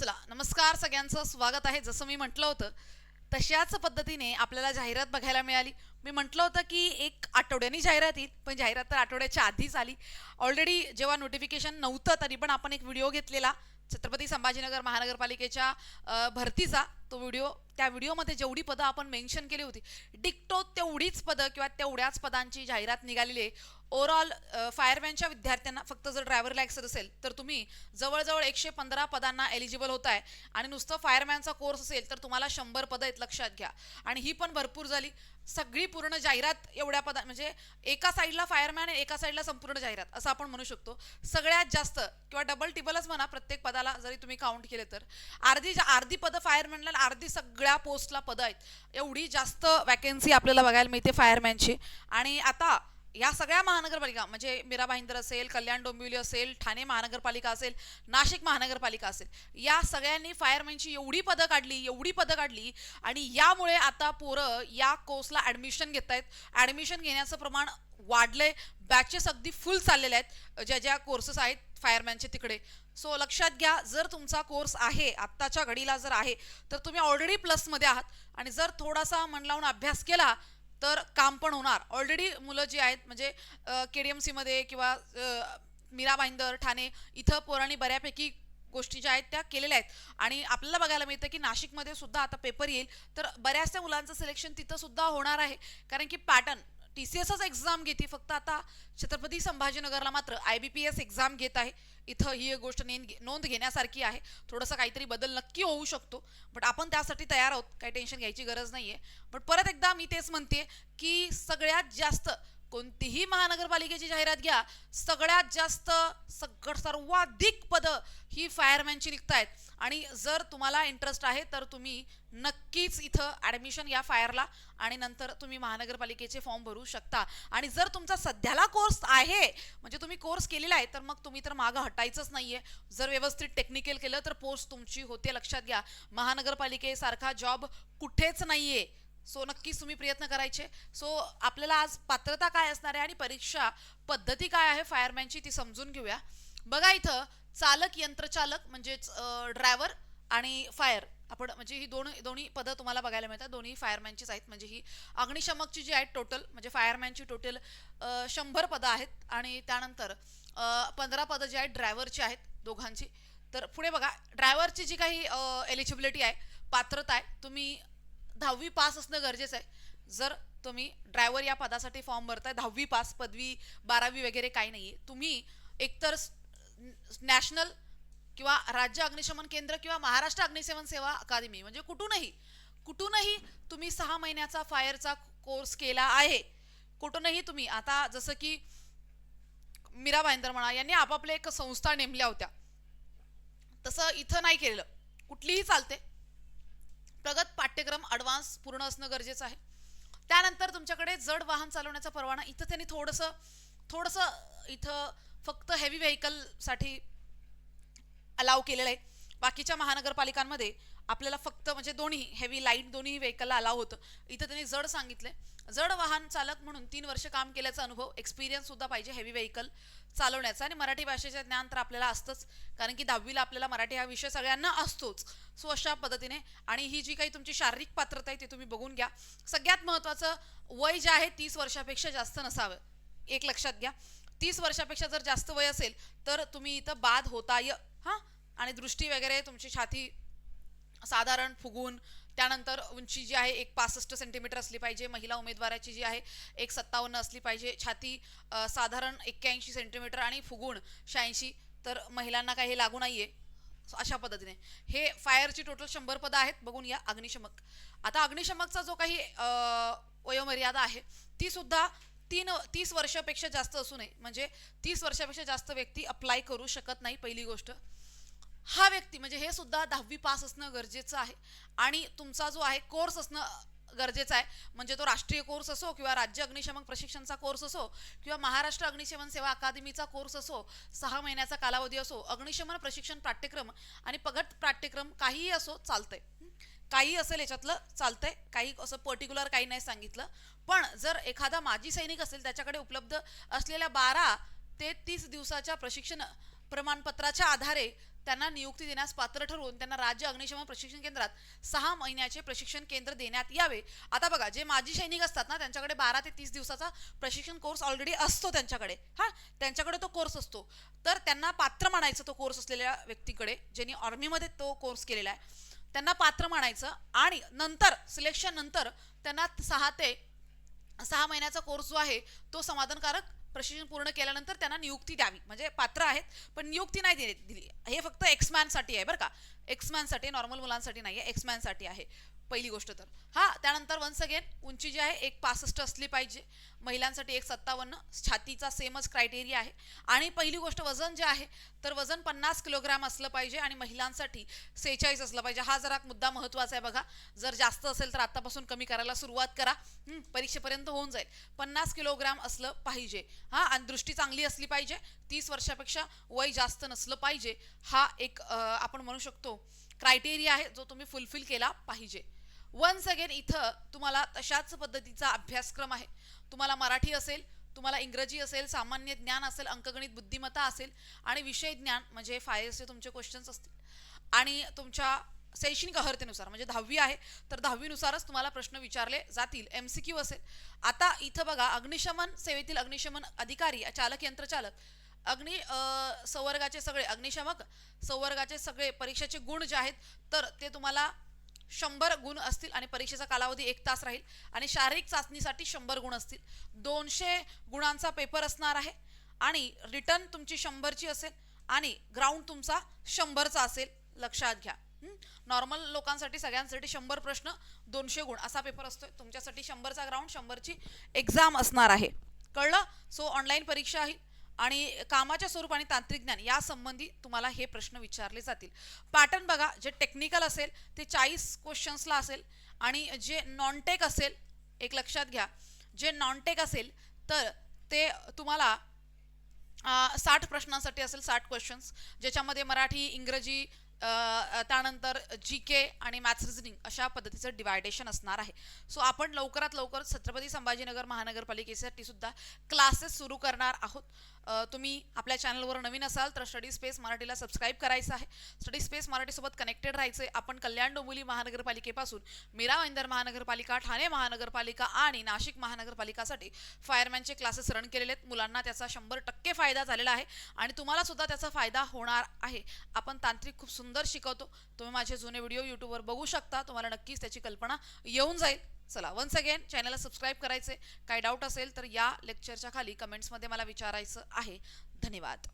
चला नमस्कार सगळ्यांचं स्वागत आहे. जसं मी म्हटलं होतं तशाच पद्धतीने आपल्याला जाहिरात बघायला मिळाली. मी म्हटलं होतं की एक आठवड्यानी जाहिरात येईल पण जाहिरात तर आठवड्याच्या आधीच आली. ऑलरेडी जेव्हा नोटिफिकेशन नव्हतं तरी पण आपण एक व्हिडिओ घेतलेला छत्रपती संभाजीनगर महानगरपालिकेच्या भरतीचा तो व्हिडिओ त्या व्हिडिओमध्ये जेवढी पदं आपण मेन्शन केली होती डिक्टो तेवढीच पदं किंवा तेवढ्याच पदांची जाहिरात निघालेली आहे. ओव्हरऑल फायरमॅनच्या विद्यार्थ्यांना फक्त जर ड्रायव्हर लायसन्स असेल तर तुम्ही जवळजवळ एकशे पंधरा पदांना एलिजिबल होत आहे आणि नुसतं फायरमॅनचा कोर्स असेल तर तुम्हाला शंभर पदं आहेत लक्षात घ्या. आणि ही पण भरपूर झाली. सगळी पूर्ण जाहिरात एवढ्या पदा म्हणजे एका साईडला फायरमॅन आणि एका साईडला संपूर्ण जाहिरात असं आपण म्हणू शकतो. सगळ्यात जास्त किंवा डबल टिबलच म्हणा प्रत्येक पदाला जरी तुम्ही काउंट केले तर. अर्धी अर्धी पदं फायरमॅनला अर्धी सगळ्या पोस्टला पदं आहेत. एवढी जास्त वॅकेन्सी आपल्याला बघायला मिळते फायरमॅनची आणि आता या सगळ्या महानगरपालिका म्हणजे मीरा भाईंदर असेल कल्याण डोंबिवली असेल ठाणे महानगरपालिका असेल नाशिक महानगरपालिका असेल या सगळ्यांनी फायरमॅनची एवढी पदं काढली एवढी पदं काढली आणि यामुळे आता पोरं या कोर्सला ॲडमिशन घेत आहेत ॲडमिशन घेण्याचं प्रमाण वाढलंय. बॅचेस अगदी फुल चाललेले आहेत. ज्या ज्या कोर्सेस आहेत फायरमॅनचे तिकडे. सो लक्षात घ्या जर तुमचा कोर्स आहे आत्ताच्या घडीला जर आहे तर तुम्ही ऑलरेडी प्लसमध्ये आहात. आणि जर थोडासा मन लावून अभ्यास केला तर काम पण होणार. ऑलरेडी मुलं जी आहेत म्हणजे के डी एम सीमध्ये किंवा मीरा भाईंदर ठाणे इथं पोरांनी बऱ्यापैकी गोष्टी ज्या आहेत त्या केलेल्या आहेत. आणि आपल्याला बघायला मिळतं की नाशिकमध्ये सुद्धा आता पेपर येईल. तर बऱ्याचशा मुलांचं सिलेक्शन तिथं सुद्धा होणार आहे. कारण की पॅटर्न टी सी एसच एक्झाम घेते. फक्त आता छत्रपती संभाजीनगरला मात्र I B P S exam घेत आहे. इथं ही एक गोष्ट नेन नोंद घेण्यासारखी आहे. थोडंसं काहीतरी बदल नक्की होऊ शकतो. बट आपण त्यासाठी तयार आहोत. काही टेन्शन घ्यायची गरज नाही आहे बट परत एकदा मी तेच म्हणते की सगळ्यात जास्त कोणतीही महानगरपालिकेची जाहिरात घ्या सगळ्यात जास्त सग सर्वाधिक पदं ही फायरमॅनची निघत आहेत आणि जर तुम्हाला इंटरेस्ट आहे तर तुम्ही नक्कीच इथं ॲडमिशन या फायरला आणि नंतर तुम्ही महानगरपालिकेचे फॉर्म भरू शकता. आणि जर तुमचा सध्याला कोर्स आहे म्हणजे तुम्ही कोर्स केलेला आहे तर मग तुम्ही तर मागं हटायचंच नाही आहे जर व्यवस्थित टेक्निकल केलं तर पोस्ट तुमची होते लक्षात घ्या. महानगरपालिकेसारखा जॉब कुठेच नाहीये. सो नक्कीच तुम्ही प्रयत्न करायचे. सो आपल्याला आज पात्रता काय असणार आहे आणि परीक्षा पद्धती काय आहे फायरमॅनची ती समजून घेऊया. बघा इथं चालक यंत्रचालक म्हणजेच ड्रायव्हर आणि फायर आपण म्हणजे ही दोन दोन्ही पदं तुम्हाला बघायला मिळतात. दोन्ही फायरमॅनचीच आहेत. म्हणजे ही अग्निशमकची जी आहेत टोटल म्हणजे फायरमॅनची टोटल शंभर पदं आहेत. आणि त्यानंतर पंधरा पदं जी आहेत ड्रायव्हरची आहेत दोघांची. तर पुढे बघा ड्रायव्हरची जी काही एलिजिबिलिटी आहे पात्रता आहे तुम्ही दहावी पास असणं गरजेचं आहे. जर तुम्ही ड्रायव्हर या पदासाठी फॉर्म भरताय दहावी पास पदवी बारावी वगैरे काही नाही आहे तुम्ही एकतर नॅशनल किंवा राज्य अग्निशमन केंद्र किंवा महाराष्ट्र अग्निशमन सेवा अकादमी म्हणजे कुठूनही कुठूनही तुम्ही सहा महिन्याचा फायरचा कोर्स केला आहे. कुठूनही तुम्ही आता जसं की मीरा भाईंदर म्हणा यांनी आपापल्या एक संस्था नेमल्या होत्या. तसं इथं नाही केलेलं. कुठलीही चालते. प्रगत पाठ्यक्रम ॲडव्हान्स पूर्ण असणं गरजेचं आहे. त्यानंतर तुमच्याकडे जड वाहन चालवण्याचा परवाना इथं त्यांनी थोडंसं थोडंसं इथं फक्त हेवी व्हेकलसाठी अलाव केलेलं आहे. बाकीच्या महानगरपालिकांमध्ये आपल्याला फक्त म्हणजे दोन्ही हेवी लाइट दोन्ही व्हेकलला अलाव होतं. इथं त्यांनी जड सांगितले जड वाहन चालक म्हणून तीन वर्ष काम केल्याचा अनुभव एक्सपिरियन्स सुद्धा पाहिजे हेवी व्हेकल चालवण्याचा. आणि मराठी भाषेचे ज्ञान तर आपल्याला असतंच. कारण की दहावीला आपल्याला मराठी हा विषय सगळ्यांना असतोच. सो अशा पद्धतीने आणि ही जी काही तुमची शारीरिक पात्रता आहे ती तुम्ही बघून घ्या. सगळ्यात महत्त्वाचं वय जे आहे तीस वर्षापेक्षा जास्त नसावं. एक लक्षात घ्या. तीस वर्षापेक्षा जर जास्त वय असेल तर तुम्ही इथं बाद होताय. हां? आणि दृष्टी वगैरे तुमची छाती साधारण फुगून त्यानंतर उंची जी आहे एक पासष्ट सेंटीमीटर असली पाहिजे. महिला उमेदवाराची जी आहे एक सत्तावन्न असली पाहिजे. छाती साधारण एक्क्याऐंशी सेंटीमीटर आणि फुगूण शहाऐंशी. तर महिलांना काही हे लागू नाहीये. आहे अशा पद्धतीने. हे फायरची टोटल शंभर पदं आहेत. बघून या अग्निशमक. आता अग्निशमकचा जो काही वयोमर्यादा आहे ती सुद्धा तीन तीस वर्षापेक्षा जास्त असू नये. म्हणजे तीस वर्षापेक्षा जास्त व्यक्ती अप्लाय करू शकत नाही पहिली गोष्ट. हा व्यक्ती म्हणजे हे सुद्धा दहावी पास असणं गरजेचं आहे. आणि तुमचा जो आहे कोर्स असणं गरजेचं आहे. म्हणजे तो राष्ट्रीय कोर्स असो किंवा राज्य अग्निशमन प्रशिक्षणचा कोर्स असो किंवा महाराष्ट्र अग्निशमन सेवा अकादमीचा कोर्स असो सहा महिन्याचा कालावधी असो अग्निशमन प्रशिक्षण पाठ्यक्रम आणि पगट पाठ्यक्रम काहीही असो चालतंय. काही असेल याच्यातलं चालतंय. काही असं पर्टिक्युलर काही नाही सांगितलं. पण जर एखादा माजी सैनिक असेल त्याच्याकडे उपलब्ध असलेल्या बारा ते तीस दिवसाच्या प्रशिक्षण प्रमाणपत्राच्या आधारे त्यांना नियुक्ती देण्यास पात्र ठरवून त्यांना राज्य अग्निशमन प्रशिक्षण केंद्रात सहा महिन्याचे प्रशिक्षण केंद्र देण्यात यावे. आता बघा जे माजी सैनिक असतात ना त्यांच्याकडे बारा ते तीस दिवसाचा प्रशिक्षण कोर्स ऑलरेडी असतो त्यांच्याकडे. हा त्यांच्याकडे तो कोर्स असतो. तर त्यांना पात्र मानायचं तो कोर्स असलेल्या व्यक्तीकडे ज्यांनी आर्मीमध्ये तो कोर्स केलेला आहे. त्यांना पात्र मानायचं आणि नंतर सिलेक्शन नंतर त्यांना सहा ते सहा महिन्याचा कोर्स जो आहे तो समाधानकारक प्रशिक्षण पूर्ण केल्यानंतर त्यांना नियुक्ती द्यावी. म्हणजे पात्र आहेत पण नियुक्ती नाही दिली दिली. हे फक्त एक्समॅनसाठी आहे बरं का. एक्समॅनसाठी नॉर्मल मुलांसाठी नाही आहे एक्समॅनसाठी आहे. पहिली गोष्ट तर. हा त्यानंतर वन्स अगेन उंची जी आहे एक पासष्ट असली पाहिजे. महिलांसाठी एक सत्तावन्न छातीचा सेमच क्रायटेरिया आहे. आणि पहिली गोष्ट वजन जे आहे तर वजन पन्नास किलोग्राम असलं पाहिजे आणि महिलांसाठी सेहेचाळीस असलं पाहिजे. हा जरा मुद्दा महत्त्वाचा आहे बघा. जर जास्त असेल तर आत्तापासून कमी करायला सुरुवात करा. परीक्षेपर्यंत होऊन जाईल. पन्नास किलोग्राम असलं पाहिजे. हां आणि दृष्टी चांगली असली पाहिजे. तीस वर्षापेक्षा वय जास्त नसलं पाहिजे. हा एक आपण म्हणू शकतो क्रायटेरिया आहे जो तुम्ही फुलफिल केला पाहिजे. वन्स अगेन इथं तुम्हाला तशाच पद्धतीचा अभ्यासक्रम आहे. तुम्हाला मराठी असेल तुम्हाला इंग्रजी असेल सामान्य ज्ञान असेल अंकगणित बुद्धिमत्ता असेल आणि विषय ज्ञान म्हणजे फायरचे तुमचे क्वेश्चन्स असतील. आणि तुमच्या शैक्षणिक अहर्तेनुसार म्हणजे दहावी आहे तर दहावीनुसारच तुम्हाला प्रश्न विचारले जातील. एम सी क्यू असेल. आता इथं बघा अग्निशमन सेवेतील अग्निशमन अधिकारी चालक यंत्रचालक अग्नि संवर्गाचे सगळे अग्निशामक संवर्गाचे सगळे परीक्षेचे गुण जे आहेत तर ते तुम्हाला शंभर गुण असतील आणि परीक्षेचा कालावधी एक तास राहील आणि शारीरिक चाचणीसाठी शंभर गुण असतील. दोनशे गुणांचा पेपर असणार आहे आणि रिटर्न तुमची शंभरची असेल आणि ग्राउंड तुमचा शंभरचा असेल. लक्षात घ्या. नॉर्मल लोकांसाठी सगळ्यांसाठी शंभर प्रश्न दोनशे गुण असा पेपर असतोय. तुमच्यासाठी शंभरचा ग्राउंड शंभरची एक्झाम असणार आहे. कळलं? सो ऑनलाईन परीक्षा आहे. आणि कामाच्या स्वरूप आणि तांत्रिक ज्ञान या संबंधी तुम्हाला हे प्रश्न विचारले जातील. पॅटर्न बघा जे टेक्निकल असेल ते चाळीस क्वेश्चन्सला असेल आणि जे नॉनटेक असेल एक लक्षात घ्या जे नॉनटेक असेल तर ते तुम्हाला साठ प्रश्नांसाठी असेल साठ क्वेश्चन्स ज्याच्यामध्ये मराठी इंग्रजी त्यानंतर जी के आणि मॅथ्स रिझनिंग अशा पद्धतीचं डिवायडेशन असणार आहे. सो आपण लवकरात लवकर छत्रपती संभाजीनगर महानगरपालिकेसाठी सुद्धा क्लासेस सुरू करणार आहोत. तुम्ही आपल्या चॅनलवर नवीन असाल तर स्टडी स्पेस मराठीला सबस्क्राईब करायचं आहे. स्टडी स्पेस मराठीसोबत कनेक्टेड राहायचं आहे आपण कल्याण डोंबिवली महानगरपालिकेपासून मीरा भाईंदर महानगरपालिका ठाणे महानगरपालिका आणि नाशिक महानगरपालिकासाठी फायरमॅनचे क्लासेस रन केलेले आहेत. मुलांना त्याचा शंभर टक्के फायदा झालेला आहे. आणि तुम्हाला सुद्धा त्याचा फायदा होणार आहे. आपण तांत्रिक खूप सुंदर शिकवतो. तुम्ही माझे जुने व्हिडिओ यूट्यूबवर बघू शकता. तुम्हाला नक्कीच त्याची कल्पना येऊन जाईल. चला वन्स अगेन चॅनलला सबस्क्राईब करायचे काही डाऊट असेल तर या लेक्चरच्या खाली कमेंट्समध्ये मला विचारायचं आहे. धन्यवाद.